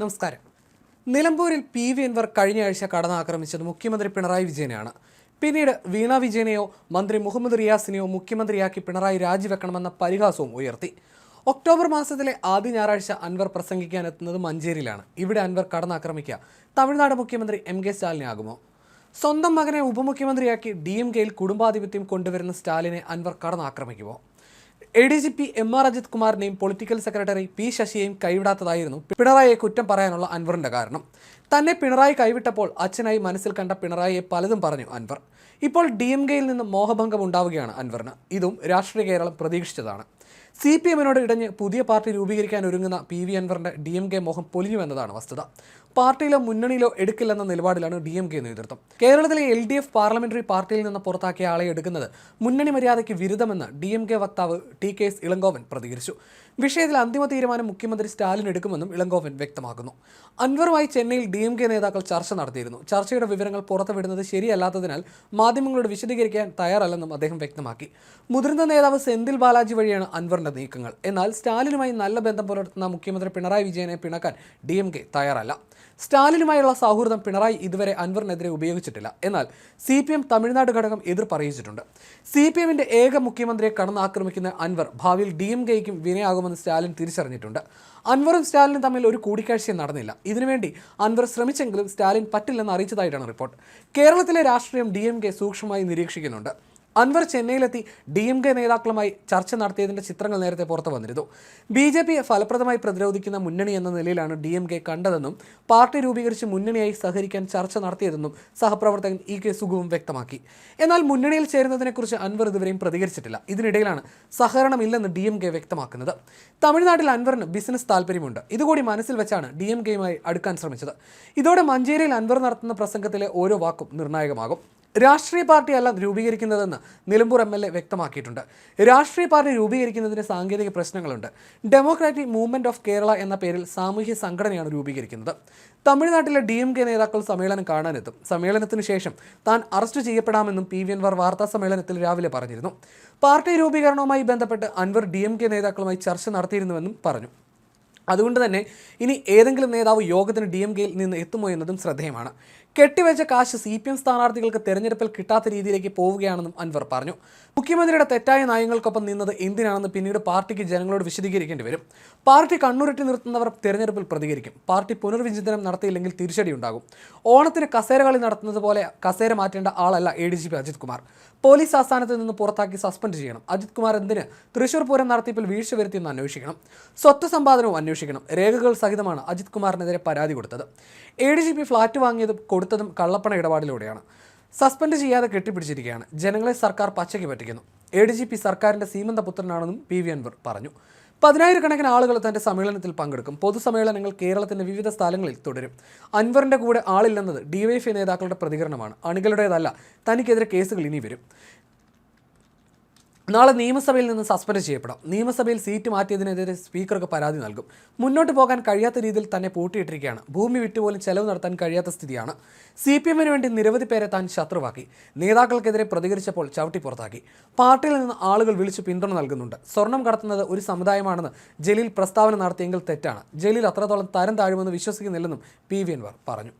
നമസ്കാരം. നിലമ്പൂരിൽ P V Anwar കഴിഞ്ഞയാഴ്ച കടന്നാക്രമിച്ചത് മുഖ്യമന്ത്രി പിണറായി വിജയനെയാണ്. പിന്നീട് വീണ വിജയനെയോ മന്ത്രി മുഹമ്മദ് റിയാസിനെയോ മുഖ്യമന്ത്രിയാക്കി പിണറായി രാജിവെക്കണമെന്ന പരിഹാസവും ഉയർത്തി. ഒക്ടോബർ മാസത്തിലെ ആദ്യ ഞായറാഴ്ച അൻവർ പ്രസംഗിക്കാൻ എത്തുന്നത് മഞ്ചേരിയിലാണ്. ഇവിടെ അൻവർ കടന്നാക്രമിക്കുക തമിഴ്നാട് മുഖ്യമന്ത്രി എം കെ സ്റ്റാലിനാകുമോ സ്വന്തം മകനെ ഉപമുഖ്യമന്ത്രിയാക്കി ഡി എം കെയിൽ കുടുംബാധിപത്യം കൊണ്ടുവരുന്ന സ്റ്റാലിനെ Anwar കടന്നാക്രമിക്കുമോ? A D G P M R Ajith കുമാറിനെയും political secretary P ശശിയെയും കൈവിടാത്തതായിരുന്നു പിണറായിയെ കുറ്റം പറയാനുള്ള അൻവറിന്റെ കാരണം. തന്നെ പിണറായി കൈവിട്ടപ്പോൾ അച്ഛനായി മനസ്സിൽ കണ്ട പിണറായിയെ പലതും പറഞ്ഞു അൻവർ. ഇപ്പോൾ ഡി എം കെയിൽ നിന്ന് മോഹഭംഗം ഉണ്ടാവുകയാണ് അൻവറിന്. ഇതും രാഷ്ട്രീയ കേരളം പ്രതീക്ഷിച്ചതാണ്. സി പി എമ്മിനോട് ഇടഞ്ഞ് പുതിയ പാർട്ടി രൂപീകരിക്കാൻ ഒരുങ്ങുന്ന പി വി അൻവറിന്റെ ഡി എം കെ മോഹം പൊലിയുമെന്നതാണ് വസ്തുത. പാർട്ടിയിലോ മുന്നണിയിലോ എടുക്കില്ലെന്ന നിലപാടിലാണ് ഡി എം കെ നേതൃത്വം. കേരളത്തിലെ എൽ ഡി എഫ് പാർലമെന്ററി പാർട്ടിയിൽ നിന്ന് പുറത്താക്കിയ ആളെ എടുക്കുന്നത് മുന്നണി മര്യാദയ്ക്ക് വിരുദ്ധമെന്ന് ഡി എം കെ വക്താവ് ടി കെ എസ് ഇളങ്കോവൻ പ്രതികരിച്ചു. വിഷയത്തിൽ അന്തിമ തീരുമാനം മുഖ്യമന്ത്രി സ്റ്റാലിൻ എടുക്കുമെന്നും ഇളങ്കോവൻ വ്യക്തമാക്കുന്നു. അൻവറുമായി ചെന്നൈയിൽ ഡി എം കെ നേതാക്കൾ ചർച്ച നടത്തിയിരുന്നു. ചർച്ചയുടെ വിവരങ്ങൾ പുറത്തുവിടുന്നത് ശരിയല്ലാത്തതിനാൽ മാധ്യമങ്ങളോട് വിശദീകരിക്കാൻ തയ്യാറല്ലെന്നും അദ്ദേഹം വ്യക്തമാക്കി. മുതിർന്ന നേതാവ് സെന്തിൽ ബാലാജി വഴിയാണ് അൻവറിന്റെ നീക്കങ്ങൾ. എന്നാൽ സ്റ്റാലിനുമായി നല്ല ബന്ധം പുലർത്തുന്ന മുഖ്യമന്ത്രി പിണറായി വിജയനെ പിണക്കാൻ ഡി എം കെ തയ്യാറല്ല. സ്റ്റാലിനുമായുള്ള സൗഹൃദം പിണറായി ഇതുവരെ അൻവറിനെതിരെ ഉപയോഗിച്ചിട്ടില്ല. എന്നാൽ സി പി എം തമിഴ്നാട് ഘടകം എതിർപ്പറിയിച്ചിട്ടുണ്ട് സി പി എമ്മിന്റെ ഏക മുഖ്യമന്ത്രിയെ കടന്നാക്രമിക്കുന്ന അൻവർ ഭാവിയിൽ ഡി എം കെയ്ക്കും വിനയാകുമെന്ന് സ്റ്റാലിൻ തിരിച്ചറിഞ്ഞിട്ടുണ്ട്. അൻവറും സ്റ്റാലിനും തമ്മിൽ ഒരു കൂടിക്കാഴ്ചയും നടന്നില്ല. ഇതിനുവേണ്ടി അൻവർ ശ്രമിച്ചെങ്കിലും സ്റ്റാലിൻ പറ്റില്ലെന്ന് അറിയിച്ചതായിട്ടാണ് റിപ്പോർട്ട്. കേരളത്തിലെ രാഷ്ട്രീയം ഡി സൂക്ഷ്മമായി നിരീക്ഷിക്കുന്നുണ്ട്. അൻവർ ചെന്നൈയിലെത്തി ഡി എം കെ നേതാക്കളുമായി ചർച്ച നടത്തിയതിന്റെ ചിത്രങ്ങൾ നേരത്തെ പുറത്തു വന്നിരുന്നു. ബി ജെ പിയെ ഫലപ്രദമായി പ്രതിരോധിക്കുന്ന മുന്നണി എന്ന നിലയിലാണ് ഡി എം കെ കണ്ടതെന്നും പാർട്ടി രൂപീകരിച്ച് മുന്നണിയായി സഹകരിക്കാൻ ചർച്ച നടത്തിയതെന്നും സഹപ്രവർത്തകൻ ഇ കെ സുഗുവും വ്യക്തമാക്കി. എന്നാൽ മുന്നണിയിൽ ചേരുന്നതിനെക്കുറിച്ച് അൻവർ ഇതുവരെയും പ്രതികരിച്ചിട്ടില്ല. ഇതിനിടയിലാണ് സഹകരണമില്ലെന്ന് ഡി എം കെ വ്യക്തമാക്കുന്നത്. തമിഴ്നാട്ടിൽ അൻവറിന് ബിസിനസ് താല്പര്യമുണ്ട് ഇതുകൂടി മനസ്സിൽ വെച്ചാണ് ഡി എം കെയുമായി അടുക്കാൻ ശ്രമിച്ചത്. ഇതോടെ മഞ്ചേരിയിൽ അൻവർ നടത്തുന്ന പ്രസംഗത്തിലെ ഓരോ വാക്കും നിർണായകമാകും. രാഷ്ട്രീയ പാർട്ടിയല്ല രൂപീകരിക്കുന്നതെന്ന് നിലമ്പൂർ എം എൽ എ വ്യക്തമാക്കിയിട്ടുണ്ട്. രാഷ്ട്രീയ പാർട്ടി രൂപീകരിക്കുന്നതിന് സാങ്കേതിക പ്രശ്നങ്ങളുണ്ട്. ഡെമോക്രാറ്റിക് മൂവ്മെന്റ് ഓഫ് കേരള എന്ന പേരിൽ സാമൂഹ്യ സംഘടനയാണ് രൂപീകരിക്കുന്നത്. തമിഴ്നാട്ടിലെ ഡി എം കെ നേതാക്കൾ സമ്മേളനം കാണാനെത്തും. സമ്മേളനത്തിന് ശേഷം താൻ അറസ്റ്റ് ചെയ്യപ്പെടാമെന്നും പി വി അൻവർ വാർത്താ സമ്മേളനത്തിൽ രാവിലെ പറഞ്ഞിരുന്നു. പാർട്ടി രൂപീകരണവുമായി ബന്ധപ്പെട്ട് അൻവർ ഡി എം കെ നേതാക്കളുമായി ചർച്ച നടത്തിയിരുന്നുവെന്നും പറഞ്ഞു. അതുകൊണ്ട് തന്നെ ഇനി ഏതെങ്കിലും നേതാവ് യോഗത്തിന് ഡി എം കെയിൽ നിന്ന് എത്തുമോ എന്നതും ശ്രദ്ധേയമാണ്. കെട്ടിവെച്ച കാശ് സി പി എം സ്ഥാനാർത്ഥികൾക്ക് തെരഞ്ഞെടുപ്പിൽ കിട്ടാത്ത രീതിയിലേക്ക് പോവുകയാണെന്നും അൻവർ പറഞ്ഞു. മുഖ്യമന്ത്രിയുടെ തെറ്റായ നയങ്ങൾക്കൊപ്പം നിന്നത് എന്തിനാണെന്ന് പിന്നീട് പാർട്ടിക്ക് ജനങ്ങളോട് വിശദീകരിക്കേണ്ടി വരും. പാർട്ടി കണ്ണുരുട്ടി നിർത്തുന്നവർ തെരഞ്ഞെടുപ്പിൽ പ്രതികരിക്കും. പാർട്ടി പുനർവിചിന്തനം നടത്തിയില്ലെങ്കിൽ തിരിച്ചടി ഉണ്ടാകും. ഓണത്തിന് കസേര കളി നടത്തുന്നത് പോലെ കസേര മാറ്റേണ്ട ആളല്ല A D G P Ajith Kumar. Police ആസ്ഥാനത്ത് നിന്ന് പുറത്താക്കി സസ്പെൻഡ് ചെയ്യണം. അജിത് കുമാർ എന്തിന് തൃശൂർ പൂരം നടത്തിപ്പിൽ വീഴ്ച വരുത്തിയെന്ന് അന്വേഷിക്കണം. സ്വത്ത് സമ്പാദനവും അന്വേഷിക്കണം. രേഖകൾ സഹിതമാണ് അജിത് കുമാറിനെതിരെ പരാതി കൊടുത്തത്. A D G P flat വാങ്ങിയതും കൊടുത്തതും കള്ളപ്പണ ഇടപാടിലൂടെയാണ്. സസ്പെൻഡ് ചെയ്യാതെ കെട്ടിപ്പിടിച്ചിരിക്കുകയാണ്. ജനങ്ങളെ സർക്കാർ പച്ചയ്ക്ക് പറ്റിക്കുന്നു. എ ഡി ജി പി സർക്കാരിന്റെ സീമന്ത പുത്രനാണെന്നും പി വി അൻവർ പറഞ്ഞു. പതിനായിരക്കണക്കിന് ആളുകൾ തന്റെ സമ്മേളനത്തിൽ പങ്കെടുക്കും. പൊതുസമ്മേളനങ്ങൾ കേരളത്തിന്റെ വിവിധ സ്ഥലങ്ങളിൽ തുടരും. അൻവറിന്റെ കൂടെ ആളില്ലെന്നത് ഡിവൈഎഫ്ഐ നേതാക്കളുടെ പ്രതികരണമാണ്. അണികളുടേതല്ല തനിക്കെതിരെ കേസുകൾ ഇനി വരും. നാളെ നിയമസഭയിൽ നിന്ന് സസ്പെൻഡ് ചെയ്യപ്പെടാം. നിയമസഭയിൽ സീറ്റ് മാറ്റിയതിനെതിരെ സ്പീക്കർക്ക് പരാതി നൽകും. മുന്നോട്ട് പോകാൻ കഴിയാത്ത രീതിയിൽ തന്നെ പൂട്ടിയിട്ടിരിക്കുകയാണ്. ഭൂമി വിട്ടുപോലും ചെലവ് നടത്താൻ കഴിയാത്ത സ്ഥിതിയാണ്. സി പി എമ്മിന് വേണ്ടി നിരവധി പേരെ താൻ ശത്രുവാക്കി. നേതാക്കൾക്കെതിരെ പ്രതികരിച്ചപ്പോൾ ചവിട്ടി പുറത്താക്കി. പാർട്ടിയിൽ നിന്ന് ആളുകൾ വിളിച്ചു പിന്തുണ നൽകുന്നുണ്ട്. സ്വർണം കടത്തുന്നത് ഒരു സമുദായമാണെന്ന് ജലീൽ പ്രസ്താവന നടത്തിയെങ്കിൽ തെറ്റാണ്. ജലീൽ അത്രത്തോളം തരം താഴുമെന്ന് വിശ്വസിക്കുന്നില്ലെന്നും പി വി അൻവർ പറഞ്ഞു.